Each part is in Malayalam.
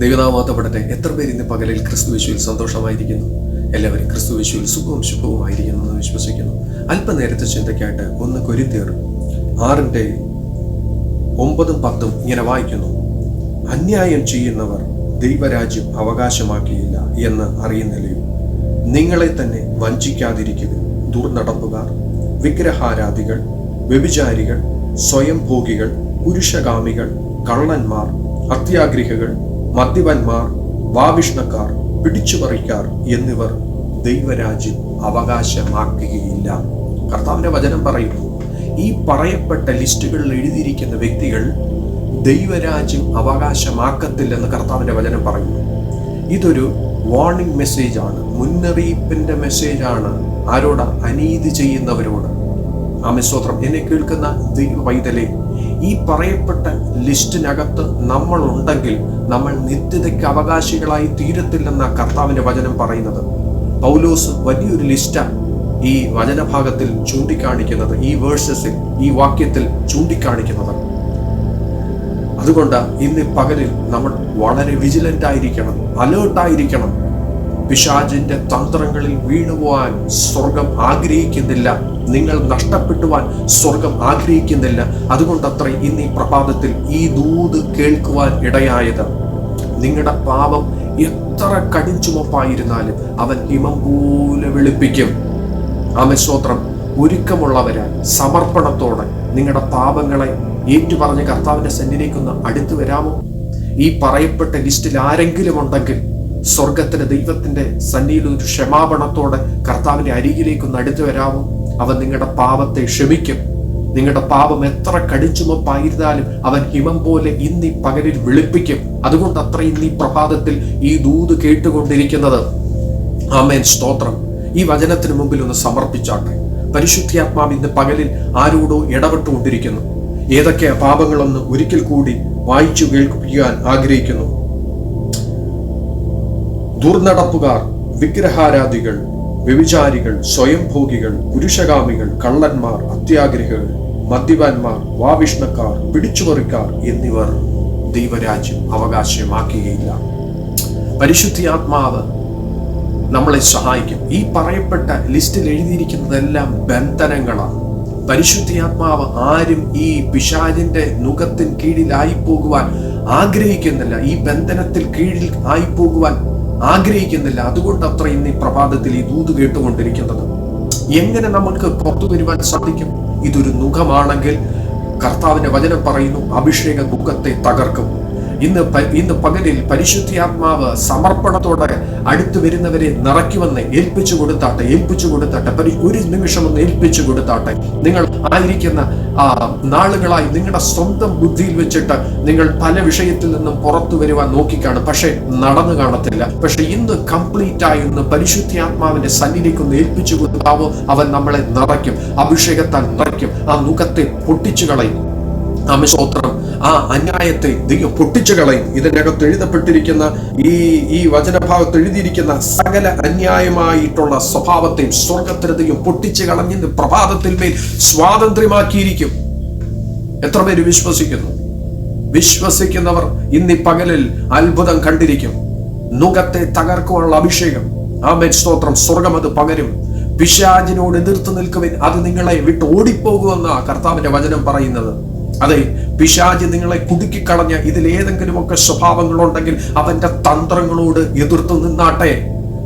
ദൈവനാമത്തപ്പെടട്ടെ എത്ര പേര് ഇന്ന് പകലിൽ ക്രിസ്തു വിശുവിൽ സന്തോഷമായിരിക്കുന്നു? എല്ലാവരും ക്രിസ്തു വിശുവിൽ സുഖവും ശുഭവുമായിരിക്കുന്നു എന്ന് വിശ്വസിക്കുന്നു. അല്പനേരത്തെ ചിന്തയ്ക്കായിട്ട് ഒന്ന് കൊരിന്തീർ ആറിന്റെ ഒമ്പതും പത്തും ഇങ്ങനെ വായിക്കുന്നു. അന്യായം ചെയ്യുന്നവർ ദൈവരാജ്യം അവകാശമാക്കിയില്ല എന്ന് അറിയുന്നില്ലയോ? നിങ്ങളെ തന്നെ വഞ്ചിക്കാതിരിക്കുക. ദുർനടപ്പുകാർ വിഗ്രഹാരാധികൾ വ്യഭിചാരികൾ സ്വയംഭോഗികൾ പുരുഷകാമികൾ കള്ളന്മാർ അത്യാഗ്രഹികൾ മദ്യപന്മാർ വാവിഷ്ണക്കാർ പിടിച്ചുപറിക്കാർ എന്നിവർ ദൈവരാജ്യം അവകാശമാക്കുകയില്ല. കർത്താവിന്റെ വചനം പറയുന്നു ഈ പറയപ്പെട്ട ലിസ്റ്റുകളിൽ എഴുതിയിരിക്കുന്ന വ്യക്തികൾ ദൈവരാജ്യം അവകാശമാക്കത്തില്ലെന്ന് കർത്താവിന്റെ വചനം പറയുന്നു. ഇതൊരു വാർണിംഗ് മെസ്സേജാണ് ആണ് മുന്നറിയിപ്പിന്റെ മെസ്സേജ് ആണ്. ആരോട്? അനീതി ചെയ്യുന്നവരോട്. ആമസ്തോത്രം എന്നെ കേൾക്കുന്ന പൈതലെ ഈ പറയപ്പെട്ട ലിസ്റ്റിനകത്ത് നമ്മൾ ഉണ്ടെങ്കിൽ നമ്മൾ നിത്യതയ്ക്ക് അവകാശികളായി തീരത്തില്ലെന്ന കർത്താവിന്റെ വചനം പറയുന്നത്. പൗലോസ് വലിയൊരു ലിസ്റ്റാണ് ഈ വചനഭാഗത്തിൽ ചൂണ്ടിക്കാണിക്കുന്നത് ഈ വേഴ്സസിൽ ഈ വാക്യത്തിൽ ചൂണ്ടിക്കാണിക്കുന്നത്. അതുകൊണ്ട് ഇന്ന് പകലിൽ നമ്മൾ വളരെ വിജിലന്റ് ആയിരിക്കണം അലേർട്ടായിരിക്കണം. പിശാചിന്റെ തന്ത്രങ്ങളിൽ വീണുപോവാൻ സ്വർഗം ആഗ്രഹിക്കുന്നില്ല. നിങ്ങൾ നഷ്ടപ്പെട്ടുവാൻ സ്വർഗം ആഗ്രഹിക്കുന്നില്ല. അതുകൊണ്ടത്ര ഇന്ന് ഈ പ്രഭാതത്തിൽ ഈ ദൂത് കേൾക്കുവാൻ ഇടയായത്. നിങ്ങളുടെ പാപം എത്ര കടിഞ്ചുമപ്പായിരുന്നാലും അവൻ ഹിമം പോലെ വെളുപ്പിക്കും. ആമസ്തോത്രം ഒരുക്കമുള്ളവരാൽ സമർപ്പണത്തോടെ നിങ്ങളുടെ പാപങ്ങളെ ഏറ്റുപറഞ്ഞ് കർത്താവിന്റെ സെന്നിലേക്കൊന്ന് അടുത്തു വരാമോ? ഈ പറയപ്പെട്ട ലിസ്റ്റിൽ ആരെങ്കിലും ഉണ്ടെങ്കിൽ സ്വർഗത്തിന്റെ ദൈവത്തിന്റെ സന്നിയിൽ ഒരു ക്ഷമാപണത്തോടെ കർത്താവിന്റെ അരികിലേക്ക് അടുത്തു വരാമോ? അവൻ നിങ്ങളുടെ പാപത്തെ ക്ഷമിക്കും. നിങ്ങളുടെ പാപം എത്ര കടിച്ചുമപ്പായിരുന്നാലും അവൻ ഹിമം പോലെ ഇന്നീ പകലിൽ വിളിപ്പിക്കും. അതുകൊണ്ട് അത്ര ഇന്നീ പ്രഭാതത്തിൽ ഈ ദൂത് കേട്ടുകൊണ്ടിരിക്കുന്നത്. ആമേൻ. സ്തോത്രം. ഈ വചനത്തിന് മുമ്പിൽ ഒന്ന് സമർപ്പിച്ചാട്ടെ. പരിശുദ്ധിയാത്മാവ് ഇന്ന് പകലിൽ ആരോടോ ഇടപെട്ടുകൊണ്ടിരിക്കുന്നു. ഏതൊക്കെ പാപങ്ങളൊന്ന് ഒരിക്കൽ കൂടി വായിച്ചു കേൾപ്പിക്കാൻ ആഗ്രഹിക്കുന്നു? ദുർനടപ്പുകാർ വിഗ്രഹാരാധികൾ വ്യഭിചാരികൾ സ്വയംഭോഗികൾ പുരുഷകാമികൾ കള്ളന്മാർ അത്യാഗ്രഹികൾ മദ്യപാന്മാർ വാവിഷ്ണക്കാർ പിടിച്ചുപറിക്കാർ എന്നിവർ ദൈവരാജ്യം അവകാശമാക്കുകയില്ല പരിശുദ്ധി ആത്മാവ് നമ്മളെ സഹായിക്കും. ഈ പറയപ്പെട്ട ലിസ്റ്റിൽ എഴുതിയിരിക്കുന്നതെല്ലാം ബന്ധനങ്ങളാണ്. പരിശുദ്ധി പരിശുദ്ധിയാത്മാവ് ആരും ഈ പിശാചിന്റെ നുഖത്തിൻ കീഴിലായി പോകുവാൻ ആഗ്രഹിക്കുന്നില്ല. ഈ ബന്ധനത്തിൽ കീഴിൽ ആയി പോകുവാൻ ആഗ്രഹിക്കുന്നില്ല. അതുകൊണ്ട് അത്ര ഇന്ന് ഈ പ്രഭാതത്തിൽ ഈ ദൂത് കേട്ടുകൊണ്ടിരിക്കുന്നത്. എങ്ങനെ നമ്മൾക്ക് പുറത്തു വരുവാൻ സാധിക്കും? ഇതൊരു മുഖമാണെങ്കിൽ കർത്താവിന്റെ വചനം പറയുന്നു അഭിഷേക മുഖത്തെ തകർക്കും. ഇന്ന് ഇന്ന് പകലിൽ പരിശുദ്ധിയാത്മാവ് സമർപ്പണത്തോടെ അടുത്തു വരുന്നവരെ നിറയ്ക്കുമെന്ന് ഏൽപ്പിച്ചു കൊടുത്താട്ടെ ഏൽപ്പിച്ചു കൊടുത്താട്ടെ പരി ഒരു നിമിഷം ഒന്ന് ഏൽപ്പിച്ചു കൊടുത്താട്ടെ. നിങ്ങൾ ആയിരിക്കുന്ന ആ നാളുകളായി നിങ്ങളുടെ സ്വന്തം ബുദ്ധിയിൽ വെച്ചിട്ട് നിങ്ങൾ പല വിഷയത്തിൽ നിന്നും പുറത്തു വരുവാൻ നോക്കിക്കാണും. പക്ഷെ നടന്നു കാണത്തില്ല. പക്ഷെ ഇന്ന് കംപ്ലീറ്റ് ആയി ഇന്ന് പരിശുദ്ധിയാത്മാവിന്റെ സന്നിധിക്ക് ഒന്ന് ഏൽപ്പിച്ചു കൊടുക്കാവോ അവൻ നമ്മളെ നിറയ്ക്കും അഭിഷേകത്താൽ നിറയ്ക്കും ആ മുഖത്തെ പൊട്ടിച്ചു കളയും. ആമസ്തോത്രം ആ അന്യായത്തെ ദൈവം പൊട്ടിച്ചു കളയും. ഇതിനകത്ത് എഴുതപ്പെട്ടിരിക്കുന്ന ഈ ഈ വചനഭാഗത്ത് എഴുതിയിരിക്കുന്ന സകല അന്യായമായിട്ടുള്ള സ്വഭാവത്തെയും സ്വർഗത്തിന് ദൈവം പൊട്ടിച്ചു കളഞ്ഞ് പ്രഭാതത്തിൽ മേൽ സ്വാതന്ത്ര്യമാക്കിയിരിക്കും. എത്ര പേര് വിശ്വസിക്കുന്നു? വിശ്വസിക്കുന്നവർ ഇന്ന് പകലിൽ അത്ഭുതം കണ്ടിരിക്കും. നുഖത്തെ തകർക്കുവാനുള്ള അഭിഷേകം. ആമേൻ. സ്തോത്രം. സ്വർഗം അത് പകരും. പിശാജിനോട് എതിർത്ത് നിൽക്കുവിൻ. അത് നിങ്ങളെ വിട്ട് ഓടിപ്പോകുമെന്ന കർത്താവിന്റെ വചനം പറയുന്നത്. അതെ പിശാജ് നിങ്ങളെ കുടുക്കിക്കളഞ്ഞ ഇതിൽ ഏതെങ്കിലുമൊക്കെ സ്വഭാവങ്ങളുണ്ടെങ്കിൽ അവന്റെ തന്ത്രങ്ങളോട് എതിർത്തു നിന്നാട്ടെ.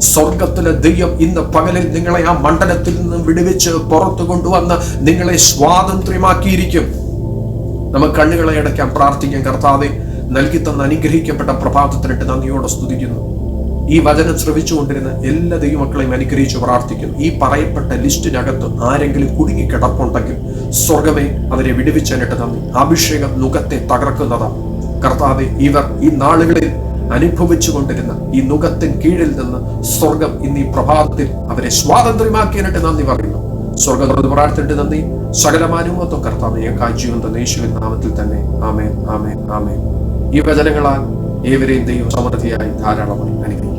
സ്വർഗത്തിലെ ദൈവം ഇന്ന് പകലിൽ നിങ്ങളെ ആ മണ്ഡലത്തിൽ നിന്ന് വിടുവിച്ച് പുറത്തു കൊണ്ടുവന്ന് നിങ്ങളെ സ്വാതന്ത്ര്യമാക്കിയിരിക്കും. നമുക്ക് കണ്ണുകളെ അടയ്ക്കാൻ പ്രാർത്ഥിക്കാൻ കർത്താവെ നൽകി തന്ന അനുഗ്രഹിക്കപ്പെട്ട പ്രഭാതത്തിനിട്ട് നന്ദിയോടെ സ്തുതിക്കുന്നു. ഈ വചനം ശ്രവിച്ചുകൊണ്ടിരുന്ന എല്ലാ ദൈവമക്കളെയും അനുഗ്രഹിച്ച് പ്രാർത്ഥിക്കുന്നു. ഈ പറയപ്പെട്ട ലിസ്റ്റിനകത്ത് ആരെങ്കിലും കുടുങ്ങി കിടപ്പുണ്ടെങ്കിൽ സ്വർഗമേ അവരെ വിടുവിച്ചതിനിട്ട് നന്ദി. അഭിഷേകം നുഖത്തെ തകർക്കുന്നതാണ്. കർത്താവെ ഇവർ ഈ നാളുകളിൽ അനുഭവിച്ചു കൊണ്ടിരുന്ന ഈ നുഖത്തിന് കീഴിൽ നിന്ന് സ്വർഗം ഇന്ന് ഈ പ്രഭാതത്തിൽ അവരെ സ്വാതന്ത്ര്യമാക്കിയതിനായിട്ട് നന്ദി പറയുന്നു. സ്വർഗം തുറന്ന് പ്രാർത്ഥിച്ചിട്ട് നന്ദി. സകലമാനുമത്വം കർത്താവ് ഞാൻ തന്നെ നാമത്തിൽ തന്നെ. ആമേ ആമേ ആമേ ഈ വചനങ്ങളാൽ ഏവരെയും ദൈവം സമൃദ്ധിയായി ധാരാളമായി അനുഗ്രഹിക്കും.